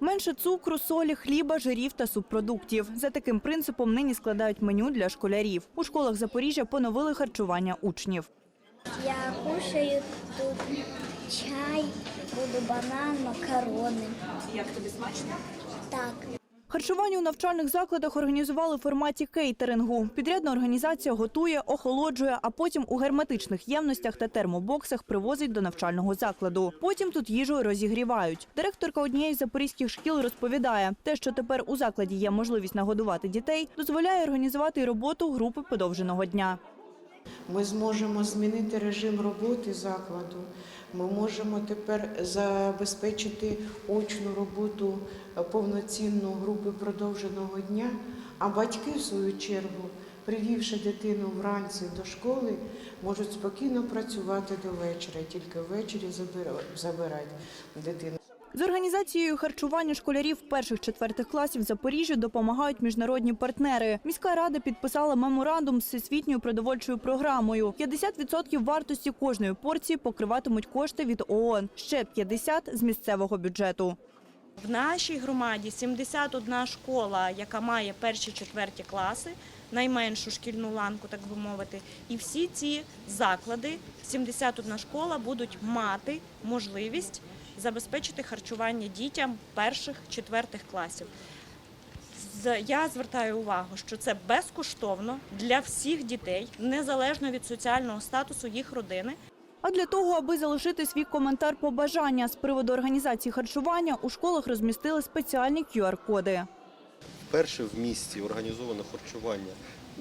Менше цукру, солі, хліба, жирів та субпродуктів. За таким принципом нині складають меню для школярів. У школах Запоріжжя поновили харчування учнів. Я кушаю тут чай, буду банан, макарони. Як тобі смачно? Так. Харчування у навчальних закладах організували в форматі кейтерингу. Підрядна організація готує, охолоджує, а потім у герметичних ємностях та термобоксах привозить до навчального закладу. Потім тут їжу розігрівають. Директорка однієї з запорізьких шкіл розповідає, те, що тепер у закладі є можливість нагодувати дітей, дозволяє організувати роботу групи подовженого дня. Ми зможемо змінити режим роботи закладу. Ми можемо тепер забезпечити очну роботу е, повноцінну групи продовженого дня. А батьки, в свою чергу, привівши дитину вранці до школи, можуть спокійно працювати до вечора. Тільки ввечері забира- забирати дитину. З організацією харчування школярів перших-четвертих класів Запоріжжя допомагають міжнародні партнери. Міська рада підписала меморандум з всесвітньою продовольчою програмою. 50% вартості кожної порції покриватимуть кошти від ООН, ще 50% – з місцевого бюджету. В нашій громаді 71 школа, яка має перші четверті класи, найменшу шкільну ланку, так би мовити, і всі ці заклади, 71 школа, будуть мати можливість забезпечити харчування дітям перших четвертих класів. Я звертаю увагу, що це безкоштовно для всіх дітей, незалежно від соціального статусу їх родини. А для того, аби залишити свій коментар побажання з приводу організації харчування, у школах розмістили спеціальні QR-коди. Вперше в місті організовано харчування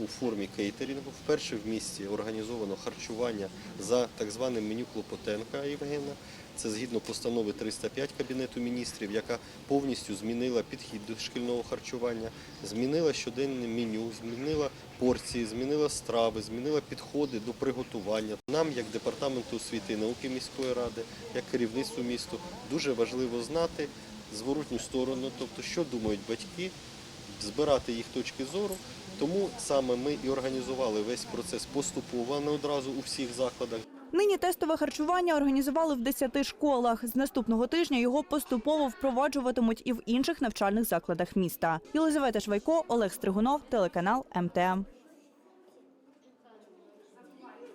у формі кейтерінгу. Вперше в місті організовано харчування за так званим меню Клопотенка Євгена. Це згідно постанови 305 Кабінету міністрів, яка повністю змінила підхід до шкільного харчування, змінила щоденне меню, змінила порції, змінила страви, змінила підходи до приготування. Нам, як департаменту освіти і науки міської ради, як керівництву місту, дуже важливо знати зворотню сторону, тобто що думають батьки, збирати їх точки зору. Тому саме ми і організували весь процес поступово, не одразу у всіх закладах. Нині тестове харчування організували в 10 школах. З наступного тижня його поступово впроваджуватимуть і в інших навчальних закладах міста. Єлизавета Швайко, Олег Стригунов, телеканал МТМ.